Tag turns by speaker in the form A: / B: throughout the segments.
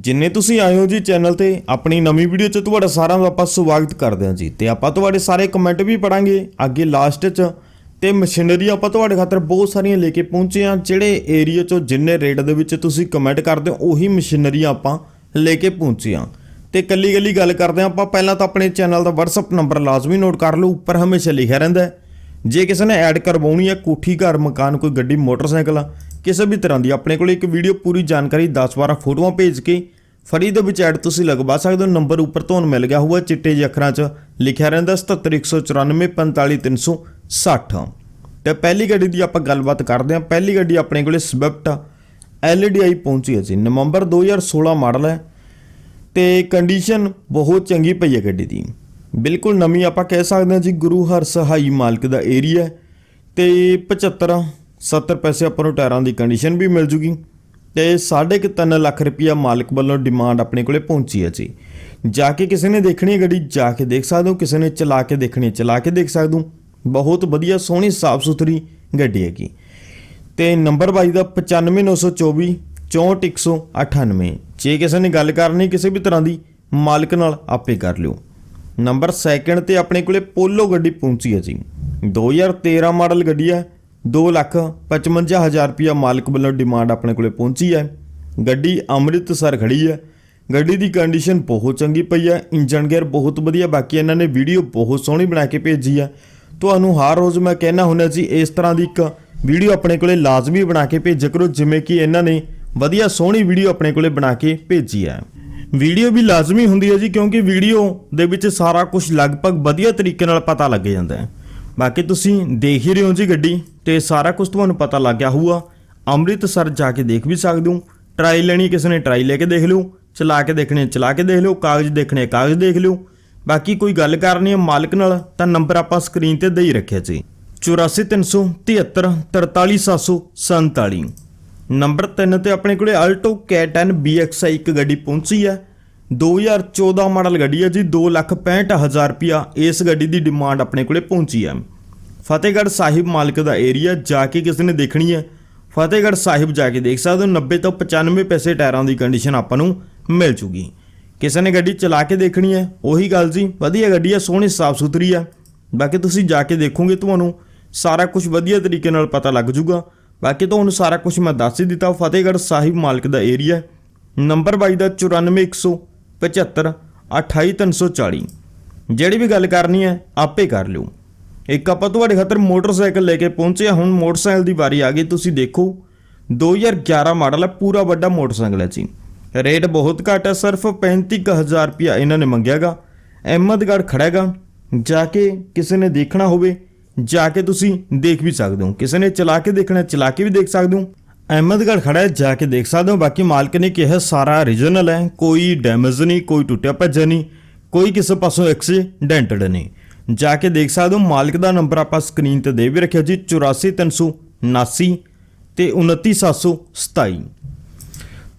A: ਜਿੰਨੇ ਤੁਸੀਂ ਆਏ ਹੋ ਜੀ ਚੈਨਲ ਤੇ, ਆਪਣੀ ਨਵੀਂ ਵੀਡੀਓ 'ਚ ਤੁਹਾਡਾ ਸਾਰਿਆਂ ਦਾ ਆਪਾਂ ਸਵਾਗਤ ਕਰਦੇ ਹਾਂ ਜੀ। ਤੇ ਆਪਾਂ ਤੁਹਾਡੇ ਸਾਰੇ ਕਮੈਂਟ ਵੀ ਪੜਾਂਗੇ ਅੱਗੇ ਲਾਸਟ 'ਚ। ਤੇ ਮਸ਼ੀਨਰੀ ਆਪਾਂ ਤੁਹਾਡੇ ਖਾਤਰ ਬਹੁਤ ਸਾਰੀਆਂ ਲੈ ਕੇ ਪਹੁੰਚੇ ਹਾਂ, ਜਿਹੜੇ ਏਰੀਆ 'ਚੋਂ ਜਿੰਨੇ ਰੇਟ ਦੇ ਵਿੱਚ ਤੁਸੀਂ ਕਮੈਂਟ ਕਰਦੇ ਹੋ, ਉਹੀ ਮਸ਼ੀਨਰੀ ਆਪਾਂ ਲੈ ਕੇ ਪਹੁੰਚੇ ਹਾਂ। ਤੇ ਕੱਲੀ ਕੱਲੀ ਗੱਲ ਕਰਦੇ ਹਾਂ, ਆਪਾਂ ਪਹਿਲਾਂ ਤਾਂ ਆਪਣੇ ਚੈਨਲ ਦਾ WhatsApp ਨੰਬਰ ਲਾਜ਼ਮੀ ਨੋਟ ਕਰ ਲਓ, ਉੱਪਰ ਹਮੇਸ਼ਾ ਲਿਖਿਆ ਰਹਿੰਦਾ ਹੈ। ਜੇ ਕਿਸੇ ਨੇ ਐਡ ਕਰਵਾਉਣੀ ਹੈ ਕੋਠੀ ਘਰ ਮਕਾਨ ਕੋਈ ਗੱਡੀ ਮੋਟਰਸਾਈਕਲ ਆ, ਕਿਸੇ ਵੀ ਤਰ੍ਹਾਂ ਦੀ ਆਪਣੇ ਕੋਲ ਇੱਕ ਵੀਡੀਓ ਪੂਰੀ ਜਾਣਕਾਰੀ 10-12 ਫੋਟੋਆਂ ਭੇਜ ਕੇ ਫਰੀ ਦੇ ਵਿੱਚ ਐਡ ਤੁਸੀਂ ਲਗਵਾ ਸਕਦੇ ਹੋ। ਨੰਬਰ ਉੱਪਰ ਤੁਹਾਨੂੰ ਮਿਲ ਗਿਆ ਹੋਊਗਾ ਚਿੱਟੇ ਜਿਹੇ ਅੱਖਰਾਂ 'ਚ। ਲਿਖਿਆ ਰਹਿੰਦਾ 7714945360 ਤੇ ਪਹਿਲੀ ਗੱਡੀ ਦੀ ਆਪਾਂ ਗੱਲਬਾਤ ਕਰਦੇ ਹਾਂ। ਪਹਿਲੀ ਗੱਡੀ ਆਪਣੇ ਕੋਲੇ ਸਵਿਫਟ LDI ਪਹੁੰਚੀ ਹੈ ਜੀ। ਨਵੰਬਰ 2016 ਮਾਡਲ ਹੈ। ਤੇ ਕੰਡੀਸ਼ਨ ਬਹੁਤ ਚੰਗੀ ਪਈ ਹੈ ਗੱਡੀ ਦੀ। ਬਿਲਕੁਲ ਨਵੀਂ ਆਪਾਂ ਕਹਿ ਸਕਦੇ ਹਾਂ ਜੀ, ਗੁਰੂ ਹਰ ਸਹਾਈ ਮਾਲਕ ਦਾ ਏਰੀਆ ਤੇ 75 70 ਪੈਸੇ ਆਪਾਂ ਨੂੰ ਟਾਇਰਾਂ ਦੀ ਕੰਡੀਸ਼ਨ ਵੀ ਮਿਲ ਜੂਗੀ ਤੇ 3.5 ਲੱਖ ਰੁਪਇਆ ਮਾਲਕ ਵੱਲੋਂ ਡਿਮਾਂਡ ਆਪਣੇ ਕੋਲੇ ਪਹੁੰਚੀ ਹੈ ਜੀ। ਜਾ ਕੇ ਕਿਸੇ ਨੇ ਦੇਖਣੀ ਹੈ ਗੱਡੀ, ਜਾ ਕੇ ਦੇਖ ਸਕਦੇ ਹੋ, ਕਿਸੇ ਨੇ ਚਲਾ ਕੇ ਦੇਖਣੀ ਹੈ, ਚਲਾ ਕੇ ਦੇਖ ਸਕਦੇ ਹੋ। ਬਹੁਤ ਵਧੀਆ ਸੋਹਣੀ ਸਾਫ਼ ਸੁਥਰੀ ਗੱਡੀ ਹੈਗੀ। ਤੇ ਨੰਬਰ ਬਾਈ ਦਾ 95924 64198 ਜੇ ਕਿਸੇ ਨੇ ਗੱਲ ਕਰਨੀ ਕਿਸੇ ਵੀ ਤਰ੍ਹਾਂ ਦੀ, ਮਾਲਕ ਨਾਲ ਆਪੇ ਕਰ ਲਿਓ। ਨੰਬਰ ਸੈਕਿੰਡ ਤੇ ਆਪਣੇ ਕੋਲੇ ਪੋਲੋ ਗੱਡੀ ਪਹੁੰਚੀ ਹੈ ਜੀ। 2013 ਮਾਡਲ ਗੱਡੀ ਹੈ 255000 ਰੁਪਇਆ ਮਾਲਕ ਵੱਲੋਂ ਡਿਮਾਂਡ ਆਪਣੇ ਕੋਲੇ ਪਹੁੰਚੀ ਹੈ। ਗੱਡੀ ਅੰਮ੍ਰਿਤਸਰ ਖੜੀ ਹੈ। ਗੱਡੀ ਦੀ ਕੰਡੀਸ਼ਨ ਬਹੁਤ ਚੰਗੀ ਪਈ ਹੈ ਇੰਜਨ ਗੇਅਰ ਬਹੁਤ ਵਧੀਆ, ਬਾਕੀ ਇਹਨਾਂ ਨੇ ਵੀਡੀਓ ਬਹੁਤ ਸੋਹਣੀ ਬਣਾ ਕੇ ਭੇਜੀ ਹੈ। ਤੁਹਾਨੂੰ ਹਰ ਰੋਜ਼ ਮੈਂ ਕਹਿਣਾ ਹੁੰਦਾ ਜੀ, ਇਸ ਤਰ੍ਹਾਂ ਦੀ ਇੱਕ ਵੀਡੀਓ ਆਪਣੇ ਕੋਲੇ ਲਾਜ਼ਮੀ ਬਣਾ ਕੇ ਭੇਜਿਆ ਕਰੋ, ਜਿਵੇਂ ਕਿ ਇਹਨਾਂ ਨੇ ਵਧੀਆ ਸੋਹਣੀ ਵੀਡੀਓ ਆਪਣੇ ਕੋਲੇ ਬਣਾ ਕੇ ਭੇਜੀ ਹੈ। ਵੀਡੀਓ ਵੀ ਲਾਜ਼ਮੀ ਹੁੰਦੀ ਹੈ ਜੀ, ਕਿਉਂਕਿ ਵੀਡੀਓ ਦੇ ਵਿੱਚ ਸਾਰਾ ਕੁਝ ਲਗਭਗ ਵਧੀਆ ਤਰੀਕੇ ਨਾਲ ਪਤਾ ਲੱਗ ਜਾਂਦਾ ਹੈ। ਬਾਕੀ ਤੁਸੀਂ ਦੇਖ ਹੀ ਰਹੇ ਹੋ ਜੀ ਗੱਡੀ ਤੇ ਸਾਰਾ ਕੁਝ ਤੁਹਾਨੂੰ ਪਤਾ ਲੱਗ ਗਿਆ ਹੋਊਗਾ। ਅੰਮ੍ਰਿਤਸਰ ਜਾ ਕੇ ਦੇਖ ਵੀ ਸਕਦੇ ਹੋ। ਟਰਾਈ ਲੈਣੀ, ਕਿਸੇ ਨੇ ਟਰਾਈ ਲੈ ਕੇ ਦੇਖ ਲਿਓ। ਚਲਾ ਕੇ ਦੇਖਣੇ, ਚਲਾ ਕੇ ਦੇਖ ਲਿਓ। ਕਾਗਜ਼ ਦੇਖਣੇ, ਕਾਗਜ਼ ਦੇਖ ਲਿਓ। ਬਾਕੀ ਕੋਈ ਗੱਲ ਕਰਨੀ ਹੈ ਮਾਲਕ ਨਾਲ, ਤਾਂ ਨੰਬਰ ਆਪਾਂ ਸਕਰੀਨ ਤੇ ਦੇ ਹੀ ਰੱਖਿਆ ਜੀ। 84373 43747 ਨੰਬਰ 3 ਤੇ ਆਪਣੇ ਕੋਲੇ ਆਲਟੋ K10 BXI ਇੱਕ ਗੱਡੀ ਪਹੁੰਚੀ ਹੈ। 2014 ਮਾਡਲ ਗੱਡੀ ਹੈ ਜੀ 265000 ਰੁਪਿਆ ਇਸ ਗੱਡੀ ਦੀ ਡਿਮਾਂਡ ਆਪਣੇ ਕੋਲੇ ਪਹੁੰਚੀ ਹੈ। ਫਤਿਹਗੜ੍ਹ ਸਾਹਿਬ ਮਾਲਕ ਦਾ ਏਰੀਆ ਜਾ ਕੇ ਕਿਸੇ ਨੇ ਦੇਖਣੀ ਹੈ। ਫਤਿਹਗੜ੍ਹ ਸਾਹਿਬ ਜਾ ਕੇ ਦੇਖ ਸਕਦੇ ਹੋ 90 ਤੋਂ 95 ਪੈਸੇ ਟਾਇਰਾਂ ਦੀ ਕੰਡੀਸ਼ਨ ਆਪਾਂ ਨੂੰ ਮਿਲ ਜੂਗੀ। ਕਿਸੇ ਨੇ ਗੱਡੀ ਚਲਾ ਕੇ ਦੇਖਣੀ ਹੈ, ਉਹੀ ਗੱਲ ਜੀ, ਵਧੀਆ ਗੱਡੀ ਹੈ, ਸੋਹਣੀ ਸਾਫ਼ ਸੁਥਰੀ ਹੈ। ਬਾਕੀ ਤੁਸੀਂ ਜਾ ਕੇ ਦੇਖੋਗੇ, ਤੁਹਾਨੂੰ ਸਾਰਾ ਕੁਝ ਵਧੀਆ ਤਰੀਕੇ ਨਾਲ ਪਤਾ ਲੱਗ ਜੂਗਾ। ਬਾਕੀ ਤੁਹਾਨੂੰ ਸਾਰਾ ਕੁਝ ਮੈਂ ਦੱਸ ਹੀ ਦਿੱਤਾ ਫਤਿਹਗੜ੍ਹ ਸਾਹਿਬ ਮਾਲਕ ਦਾ ਏਰੀਆ ਨੰਬਰ ਬਾਈ ਦਾ 94175 28340 ਜਿਹੜੀ ਵੀ ਗੱਲ ਕਰਨੀ ਹੈ, ਆਪੇ ਕਰ ਲਿਓ। ਇੱਕ ਆਪਾਂ ਤੁਹਾਡੇ ਖਾਤਰ ਮੋਟਰਸਾਈਕਲ ਲੈ ਕੇ ਪਹੁੰਚੇ ਹਾਂ। ਹੁਣ ਮੋਟਰਸਾਈਕਲ ਦੀ ਵਾਰੀ ਆ ਗਈ। ਤੁਸੀਂ ਦੇਖੋ 2011 ਮਾਡਲ ਹੈ, ਪੂਰਾ ਵੱਡਾ ਮੋਟਰਸਾਈਕਲ ਹੈ ਜੀ। ਰੇਟ ਬਹੁਤ ਘੱਟ ਹੈ, ਸਿਰਫ 35000 ਰੁਪਇਆ ਇਹਨਾਂ ਨੇ ਮੰਗਿਆਗਾ ਅਹਿਮਦਗੜ੍ਹ ਖੜਾਗਾ ਜਾ ਕੇ ਕਿਸੇ ਨੇ ਦੇਖਣਾ ਹੋਵੇ ਜਾ ਕੇ ਤੁਸੀਂ ਦੇਖ ਵੀ ਸਕਦੇ ਹੋ। ਕਿਸੇ ਨੇ ਚਲਾ ਕੇ ਦੇਖਣਾ, ਚਲਾ ਕੇ ਵੀ ਦੇਖ ਸਕਦੇ ਹੋ। ਅਹਿਮਦਗੜ੍ਹ ਖੜਾ ਹੈ, ਜਾ ਕੇ ਦੇਖ ਸਕਦੇ ਹੋ। ਬਾਕੀ ਮਾਲਕ ਨੇ ਕਿਹਾ, ਸਾਰਾ origignal ਹੈ, ਕੋਈ ਡੈਮੇਜ ਨਹੀਂ, ਕੋਈ ਟੁੱਟਿਆ ਭੱਜਿਆ ਨਹੀਂ, ਕੋਈ ਕਿਸੇ ਪਾਸੋਂ ਐਕਸੀਡੈਂਟਡ ਨਹੀਂ। ਜਾ ਕੇ ਦੇਖ ਸਕਦੇ ਹੋ, ਮਾਲਕ ਦਾ ਨੰਬਰ ਆਪਾਂ ਸਕਰੀਨ ਤੇ ਦੇ ਵੀ ਰੱਖਿਆ ਜੀ 84379 ਤੇ 29727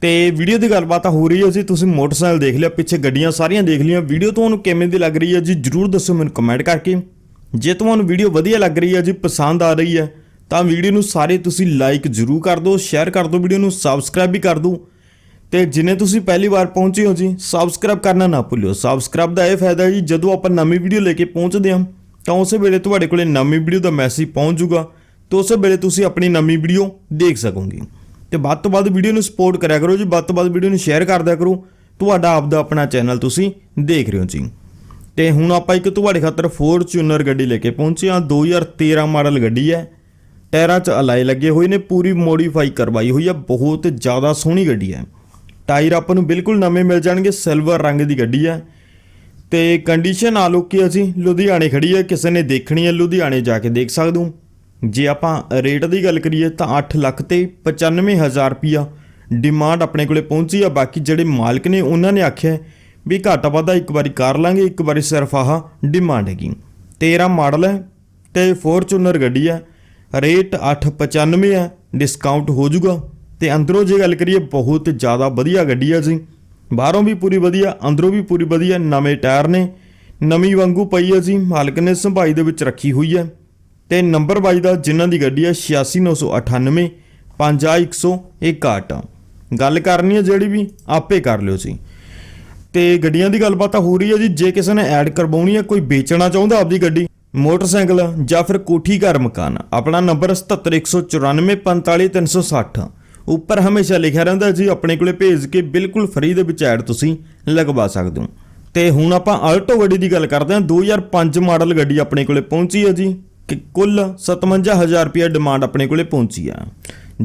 A: ਤੇ ਵੀਡੀਓ ਦੀ ਗੱਲਬਾਤ ਹੋ ਰਹੀ ਹੈ ਜੀ, ਤੁਸੀਂ ਮੋਟਰਸਾਈਕਲ ਦੇਖ ਲਿਆ, ਪਿੱਛੇ ਗੱਡੀਆਂ ਸਾਰੀਆਂ ਦੇਖ ਲਈਆਂ। ਵੀਡੀਓ ਤੁਹਾਨੂੰ ਕਿਵੇਂ ਦੀ ਲੱਗ ਰਹੀ ਹੈ ਜੀ, ਜਰੂਰ ਦੱਸੋ ਮੈਨੂੰ ਕਮੈਂਟ ਕਰਕੇ। ਜੇ ਤੁਹਾਨੂੰ ਵੀਡੀਓ ਵਧੀਆ ਲੱਗ ਰਹੀ ਹੈ, ਜੀ ਪਸੰਦ ਆ ਰਹੀ ਹੈ, ਤਾਂ ਵੀਡੀਓ ਨੂੰ ਸਾਰੇ ਤੁਸੀਂ ਲਾਈਕ ਜਰੂਰ ਕਰ ਦਿਓ ਸ਼ੇਅਰ ਕਰ ਦਿਓ, ਵੀਡੀਓ ਨੂੰ ਸਬਸਕ੍ਰਾਈਬ ਵੀ ਕਰ ਦਿਓ। ਤੇ ਜਿਨੇ ਤੁਸੀਂ ਪਹਿਲੀ ਵਾਰ ਪਹੁੰਚੇ ਹੋ ਜੀ ਸਬਸਕ੍ਰਾਈਬ ਕਰਨਾ ਨਾ ਭੁੱਲਿਓ। ਸਬਸਕ੍ਰਾਈਬ ਦਾ ਇਹ ਫਾਇਦਾ ਜੀ, ਜਦੋਂ ਆਪਾਂ ਨਵੀਂ ਵੀਡੀਓ ਲੈ ਕੇ ਪਹੁੰਚਦੇ ਹਾਂ, ਤਾਂ ਉਸੇ ਵੇਲੇ ਤੁਹਾਡੇ ਕੋਲੇ ਨਵੀਂ ਵੀਡੀਓ ਦਾ ਮੈਸੇਜ ਪਹੁੰਚ ਜਾਊਗਾ, ਤੇ ਉਸੇ ਵੇਲੇ ਤੁਸੀਂ ਆਪਣੀ ਨਵੀਂ ਵੀਡੀਓ ਦੇਖ ਸਕੋਗੇ। ਤੇ ਵੱਧ ਤੋਂ ਵੱਧ ਵੀਡੀਓ ਨੂੰ ਸਪੋਰਟ ਕਰਿਆ ਕਰੋ ਜੀ, ਵੱਧ ਤੋਂ ਵੱਧ ਵੀਡੀਓ ਨੂੰ ਸ਼ੇਅਰ ਕਰਦਿਆ ਕਰੋ। ਤੁਹਾਡਾ ਆਪਦਾ ਆਪਣਾ ਚੈਨਲ ਤੁਸੀਂ ਦੇਖ ਰਹੇ ਹੋ ਜੀ। ਤੇ ਹੁਣ ਆਪਾਂ ਇੱਕ ਤੁਹਾਡੇ ਖਾਤਰ ਫੋਰਚੂਨਰ ਗੱਡੀ ਲੈ ਕੇ ਪਹੁੰਚੇ ਹਾਂ। 2013 ਮਾਡਲ ਗੱਡੀ ਹੈ। ਟਾਇਰਾਂ 'ਚ ਅਲਾਈ ਲੱਗੇ ਹੋਏ ਨੇ, ਪੂਰੀ ਮੋਡੀਫਾਈ ਕਰਵਾਈ ਹੋਈ ਹੈ। ਬਹੁਤ ਜ਼ਿਆਦਾ ਸੋਹਣੀ ਗੱਡੀ ਹੈ। ਟਾਇਰ ਆਪਾਂ ਨੂੰ ਬਿਲਕੁਲ ਨਵੇਂ ਮਿਲ ਜਾਣਗੇ ਸਿਲਵਰ ਰੰਗ ਦੀ ਗੱਡੀ ਹੈ। ਤੇ ਕੰਡੀਸ਼ਨ ਆ ਲੋਕੀ ਅਸੀਂ ਲੁਧਿਆਣੇ ਖੜੀ ਹੈ, ਕਿਸੇ ਨੇ ਦੇਖਣੀ ਹੈ, ਲੁਧਿਆਣੇ ਜਾ ਕੇ ਦੇਖ ਸਕਦੇ ਜੇ ਆਪਾਂ ਰੇਟ ਦੀ ਗੱਲ ਕਰੀਏ ਤਾਂ 8 ਲੱਖ ਤੇ 95000 ਰੁਪਿਆ ਡਿਮਾਂਡ ਆਪਣੇ ਕੋਲੇ ਪਹੁੰਚੀ ਆ ਬਾਕੀ ਜਿਹੜੇ ਮਾਲਕ ਨੇ, ਉਹਨਾਂ ਨੇ ਆਖਿਆ ਵੀ ਘਾਟਾ ਵਾਧਾ ਇੱਕ ਵਾਰੀ ਕਰ ਲਾਂਗੇ, ਇੱਕ ਵਾਰੀ ਸਿਰਫ ਆਹ ਡਿਮਾਂਡ ਹੈਗੀ। 13 ਮਾਡਲ ਹੈ ਤੇ ਫੋਰਚੂਨਰ ਗੱਡੀ ਹੈ ਰੇਟ 895 ਹੈ ਡਿਸਕਾਊਂਟ ਹੋ ਜਾਊਗਾ। ਤੇ ਅੰਦਰੋਂ ਜੇ ਗੱਲ ਕਰੀਏ, ਬਹੁਤ ਜ਼ਿਆਦਾ ਵਧੀਆ ਗੱਡੀ ਹੈ ਜੀ। ਬਾਹਰੋਂ ਵੀ ਪੂਰੀ ਵਧੀਆ, ਅੰਦਰੋਂ ਵੀ ਪੂਰੀ ਵਧੀਆ, ਨਵੇਂ ਟਾਇਰ ਨੇ, ਨਵੀਂ ਵਾਂਗੂ ਪਈ ਹੈ ਜੀ, ਮਾਲਕ ਨੇ ਸੰਭਾਈ ਦੇ ਵਿੱਚ ਰੱਖੀ ਹੋਈ ਹੈ। ਤੇ ਨੰਬਰ 22 ਦਾ ਜਿਨ੍ਹਾਂ ਦੀ ਗੱਡੀ ਹੈ 86998 50161 ਗੱਲ ਕਰਨੀ ਹੈ ਜਿਹੜੀ ਵੀ, ਆਪੇ ਕਰ ਲਿਓ ਜੀ। ਤੇ ਗੱਡੀਆਂ ਦੀ ਗੱਲਬਾਤ ਤਾਂ ਹੋ ਰਹੀ ਹੈ ਜੀ। ਜੇ ਕਿਸੇ ਨੇ ਐਡ ਕਰਵਾਉਣੀ ਹੈ, ਕੋਈ ਵੇਚਣਾ ਚਾਹੁੰਦਾ ਆਪਦੀ ਗੱਡੀ, ਮੋਟਰਸਾਈਕਲ ਜਾਂ ਫਿਰ ਕੋਠੀ ਘਰ ਮਕਾਨ, ਆਪਣਾ ਨੰਬਰ 7714545360 ਉੱਪਰ ਹਮੇਸ਼ਾ ਲਿਖਿਆ ਰਹਿੰਦਾ ਜੀ, ਆਪਣੇ ਕੋਲੇ ਭੇਜ ਕੇ ਬਿਲਕੁਲ ਫ੍ਰੀ ਦੇ ਵਿੱਚ ਐਡ ਤੁਸੀਂ ਲਗਵਾ ਸਕਦੇ ਹੋ। ਤੇ ਹੁਣ ਆਪਾਂ ਆਲਟੋ ਗੱਡੀ ਦੀ ਗੱਲ ਕਰਦੇ ਹਾਂ। 2005 ਮਾਡਲ ਗੱਡੀ ਆਪਣੇ ਕੋਲੇ ਪਹੁੰਚੀ ਹੈ ਜੀ, ਕਿ ਕੁੱਲ 57000 ਰੁਪਏ ਡਿਮਾਂਡ ਆਪਣੇ ਕੋਲੇ ਪਹੁੰਚੀ ਆ।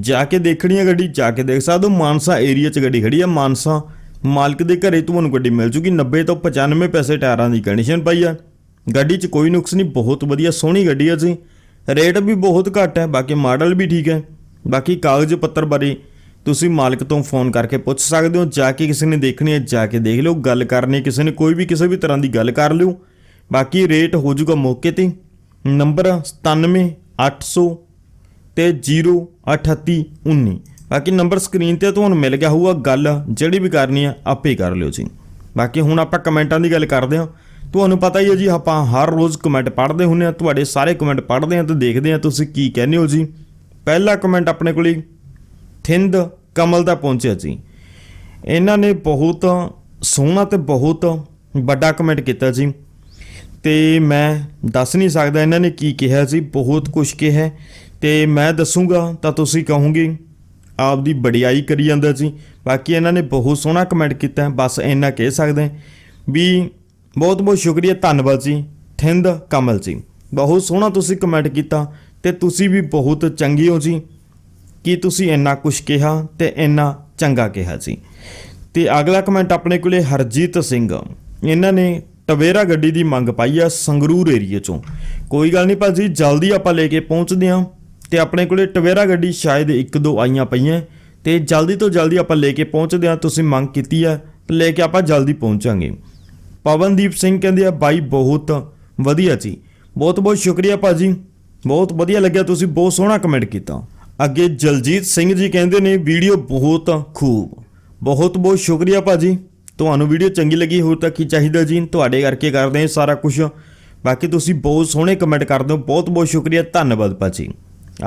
A: ਜਾ ਕੇ ਦੇਖਣੀ ਹੈ ਗੱਡੀ, ਜਾ ਕੇ ਦੇਖ ਸਕਦੇ ਹੋ। ਮਾਨਸਾ ਏਰੀਆ 'ਚ ਗੱਡੀ ਖੜੀ ਆ ਮਾਨਸਾ ਮਾਲਕ ਦੇ ਘਰੇ ਤੁਹਾਨੂੰ ਗੱਡੀ ਮਿਲ ਜੂਗੀ। 90 ਤੋਂ 95 ਪੈਸੇ ਟਾਇਰਾਂ ਦੀ ਕੰਡੀਸ਼ਨ ਪਈ ਆ। ਗੱਡੀ 'ਚ ਕੋਈ ਨੁਕਸ ਨਹੀਂ, ਬਹੁਤ ਵਧੀਆ ਸੋਹਣੀ ਗੱਡੀ ਆ ਜੀ। ਰੇਟ ਵੀ ਬਹੁਤ ਘੱਟ ਹੈ, ਬਾਕੀ ਮਾਡਲ ਵੀ ਠੀਕ ਹੈ। ਬਾਕੀ ਕਾਗਜ਼ ਪੱਤਰ ਬਾਰੇ ਤੁਸੀਂ ਮਾਲਕ ਤੋਂ ਫੋਨ ਕਰਕੇ ਪੁੱਛ ਸਕਦੇ ਹੋ। ਜਾ ਕੇ ਕਿਸੇ ਨੇ ਦੇਖਣੀ ਹੈ, ਜਾ ਕੇ ਦੇਖ ਲਿਓ। ਗੱਲ ਕਰਨੀ ਕਿਸੇ ਨੇ, ਕੋਈ ਵੀ ਕਿਸੇ ਵੀ ਤਰ੍ਹਾਂ ਦੀ ਗੱਲ ਕਰ ਲਿਓ। ਬਾਕੀ ਰੇਟ ਹੋ ਜਾਊਗਾ ਮੌਕੇ ਤੇ। ਨੰਬਰ 97800 ਤੇ 03819 ਬਾਕੀ ਨੰਬਰ ਸਕਰੀਨ ਤੇ ਤੁਹਾਨੂੰ ਮਿਲ ਗਿਆ ਹੋਊਗਾ ਗੱਲ, ਜਿਹੜੀ ਵੀ ਕਰਨੀ ਆ, ਆਪੇ ਕਰ ਲਿਓ ਜੀ। ਬਾਕੀ ਹੁਣ ਆਪਾਂ ਕਮੈਂਟਾਂ ਦੀ ਗੱਲ ਕਰਦੇ ਹਾਂ। ਤੁਹਾਨੂੰ ਪਤਾ ਹੀ ਹੈ ਜੀ, ਆਪਾਂ ਹਰ ਰੋਜ਼ ਕਮੈਂਟ ਪੜ੍ਹਦੇ ਹੁੰਨੇ ਆ ਤੁਹਾਡੇ ਸਾਰੇ ਕਮੈਂਟ ਪੜ੍ਹਦੇ ਆ ਤੇ ਦੇਖਦੇ ਆ ਤੁਸੀਂ ਕੀ ਕਹਿੰਦੇ ਹੋ ਜੀ। ਪਹਿਲਾ ਕਮੈਂਟ ਆਪਣੇ ਕੋਲੇ ਥਿੰਦ ਕਮਲ ਦਾ ਪਹੁੰਚਿਆ ਜੀ। ਇਹਨਾਂ ਨੇ ਬਹੁਤ ਸੋਹਣਾ ਤੇ ਬਹੁਤ ਵੱਡਾ ਕਮੈਂਟ ਕੀਤਾ ਜੀ। ਤੇ ਮੈਂ ਦੱਸ ਨਹੀਂ ਸਕਦਾ ਇਹਨਾਂ ਨੇ ਕੀ ਕਿਹਾ ਜੀ, ਬਹੁਤ ਕੁਝ ਕਿਹਾ। ਤੇ ਮੈਂ ਦੱਸੂਗਾ ਤਾਂ ਤੁਸੀਂ ਕਹੋਗੇ। ਆਪ ਦੀ ਬੜਿਆਈ ਕਰੀ ਜਾਂਦਾ ਜੀ ਬਾਕੀ ਇਹਨਾਂ ਨੇ ਬਹੁਤ ਸੋਹਣਾ ਕਮੈਂਟ ਕੀਤਾ ਹੈ, ਬਸ ਇੰਨਾ ਕਹਿ ਸਕਦੇ ਵੀ ਬਹੁਤ ਬਹੁਤ ਸ਼ੁਕਰੀਆ ਧੰਨਵਾਦ ਜੀ। ਥਿੰਦ ਕਮਲ ਜੀ ਬਹੁਤ ਸੋਹਣਾ ਤੁਸੀਂ ਕਮੈਂਟ ਕੀਤਾ ਤੇ ਤੁਸੀਂ ਵੀ ਬਹੁਤ ਚੰਗੇ ਹੋ ਜੀ। ਕਿ ਤੁਸੀਂ ਇੰਨਾ ਕੁਝ ਕਿਹਾ ਤੇ ਇੰਨਾ ਚੰਗਾ ਕਿਹਾ ਜੀ। ਤੇ ਅਗਲਾ ਕਮੈਂਟ ਆਪਣੇ ਕੋਲੇ ਹਰਜੀਤ ਸਿੰਘ। ਇਹਨਾਂ ਨੇ ਟਵੇਰਾ ਗੱਡੀ ਦੀ ਮੰਗ ਪਾਈ ਆ ਸੰਗਰੂਰ ਏਰੀਏ ਚੋਂ। ਕੋਈ ਗੱਲ ਨਹੀਂ ਭਾਜੀ ਜਲਦੀ ਆਪਾਂ ਲੈ ਕੇ ਪਹੁੰਚਦੇ ਹਾਂ। ਤੇ ਆਪਣੇ ਕੋਲੇ ਟਵੇਰਾ ਗੱਡੀ ਸ਼ਾਇਦ ਇੱਕ ਦੋ ਆਈਆਂ ਪਈਆਂ ਤੇ ਜਲਦੀ ਤੋਂ ਜਲਦੀ ਆਪਾਂ ਲੈ ਕੇ ਪਹੁੰਚਦੇ ਹਾਂ, ਤੁਸੀਂ ਮੰਗ ਕੀਤੀ ਹੈ, ਤੇ ਲੈ ਕੇ ਆਪਾਂ ਜਲਦੀ ਪਹੁੰਚਾਂਗੇ। ਪਵਨਦੀਪ ਸਿੰਘ ਕਹਿੰਦੇ ਆ, ਬਾਈ, ਬਹੁਤ ਵਧੀਆ ਜੀ। ਬਹੁਤ ਬਹੁਤ ਸ਼ੁਕਰੀਆ ਭਾਜੀ। ਬਹੁਤ ਵਧੀਆ ਲੱਗਿਆ ਤੁਸੀਂ ਬਹੁਤ ਸੋਹਣਾ ਕਮੈਂਟ ਕੀਤਾ। ਅੱਗੇ ਜਲਜੀਤ ਸਿੰਘ ਜੀ ਕਹਿੰਦੇ ਨੇ, ਵੀਡੀਓ ਬਹੁਤ ਖੂਬ। ਬਹੁਤ ਬਹੁਤ ਸ਼ੁਕਰੀਆ ਭਾਜੀ। ਤੁਹਾਨੂੰ ਵੀਡੀਓ ਚੰਗੀ ਲੱਗੀ, ਹੋਰ ਤਾਂ ਕੀ ਚਾਹੀਦਾ ਜੀ? ਤੁਹਾਡੇ ਕਰਕੇ ਕਰਦੇ ਹਾਂ ਸਾਰਾ ਕੁਝ ਬਾਕੀ ਤੁਸੀਂ ਬਹੁਤ ਸੋਹਣੇ ਕਮੈਂਟ ਕਰਦੇ ਹੋ। ਬਹੁਤ ਬਹੁਤ ਸ਼ੁਕਰੀਆ। ਧੰਨਵਾਦ ਭਾਜੀ।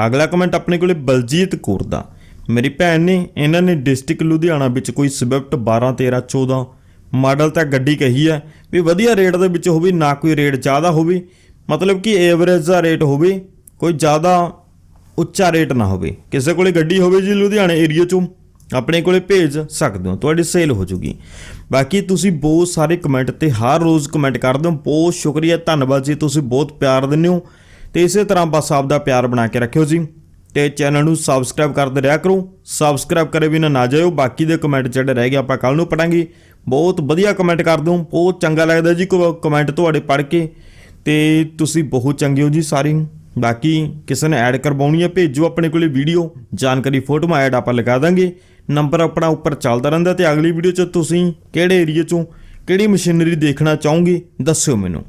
A: ਅਗਲਾ ਕਮੈਂਟ ਆਪਣੇ ਕੋਲੇ ਬਲਜੀਤ ਕੌਰ ਦਾ। ਮੇਰੀ ਭੈਣ ਨੇ ਇਹਨਾਂ ਨੇ ਡਿਸਟ੍ਰਿਕਟ ਲੁਧਿਆਣਾ ਵਿੱਚ ਕੋਈ ਸਵਿਫਟ 12 13 14 ਮਾਡਲ ਤਾਂ ਗੱਡੀ ਕਹੀ ਹੈ ਵੀ ਵਧੀਆ ਰੇਟ ਦੇ ਵਿੱਚ ਹੋਵੇ, ਨਾ ਕੋਈ ਰੇਟ ਜ਼ਿਆਦਾ ਹੋਵੇ, ਮਤਲਬ ਕਿ ਐਵਰੇਜ ਦਾ ਰੇਟ ਹੋਵੇ, ਕੋਈ ਜ਼ਿਆਦਾ ਉੱਚਾ ਰੇਟ ਨਾ ਹੋਵੇ। ਕਿਸੇ ਕੋਲੇ ਗੱਡੀ ਹੋਵੇ ਜੀ ਲੁਧਿਆਣੇ ਏਰੀਆ ਚੋਂ, ਆਪਣੇ ਕੋਲੇ ਭੇਜ ਸਕਦੇ ਹੋ, ਤੁਹਾਡੀ ਸੇਲ ਹੋ ਜੂਗੀ। ਬਾਕੀ ਤੁਸੀਂ ਬਹੁਤ ਸਾਰੇ ਕਮੈਂਟ ਤੇ ਹਰ ਰੋਜ਼ ਕਮੈਂਟ ਕਰਦੇ ਹੋ, ਬਹੁਤ ਸ਼ੁਕਰੀਆ, ਧੰਨਵਾਦ ਜੀ, ਤੁਸੀਂ ਬਹੁਤ ਪਿਆਰ ਦਿੰਦੇ ਹੋ। ਤੇ ਇਸੇ ਤਰ੍ਹਾਂ ਬਸ ਆਪਦਾ ਪਿਆਰ ਬਣਾ ਕੇ ਰੱਖਿਓ ਜੀ। ਤੇ ਚੈਨਲ ਨੂੰ ਸਬਸਕ੍ਰਾਈਬ ਕਰਦੇ ਰਿਹਾ ਕਰੋ। ਸਬਸਕ੍ਰਾਈਬ ਕਰੇ ਵੀ ਨਾ ਜਾਇਓ। ਬਾਕੀ ਦੇ ਕਮੈਂਟ ਜਿਹੜੇ ਰਹਿ ਗਏ ਆਪਾਂ ਕੱਲ ਨੂੰ ਪੜਾਂਗੇ। ਬਹੁਤ ਵਧੀਆ ਕਮੈਂਟ ਕਰ ਹੋ। ਬਹੁਤ ਚੰਗਾ ਲੱਗਦਾ ਜੀ ਕਮੈਂਟ ਤੁਹਾਡੇ ਪੜ੍ਹ ਕੇ। ਤੇ ਤੁਸੀਂ ਬਹੁਤ ਚੰਗੇ ਹੋ ਜੀ ਸਾਰੇ। ਬਾਕੀ ਕਿਸੇ ਨੇ ਐਡ ਕਰਵਾਉਣੀ ਹੈ ਭੇਜੋ ਆਪਣੇ ਕੋਲੇ ਵੀਡੀਓ ਜਾਣਕਾਰੀ ਫੋਟੋਆਂ ਐਡ ਆਪਾਂ ਲਗਾ ਦਾਂਗੇ। ਨੰਬਰ ਆਪਣਾ ਉੱਪਰ ਚੱਲਦਾ ਰਹਿੰਦਾ ਤੇ ਅਗਲੀ ਵੀਡੀਓ 'ਚ ਤੁਸੀਂ ਕਿਹੜੇ ਏਰੀਆ 'ਚੋਂ ਕਿਹੜੀ ਮਸ਼ੀਨਰੀ ਦੇਖਣਾ ਚਾਹੋਗੇ, ਦੱਸਿਓ ਮੈਨੂੰ।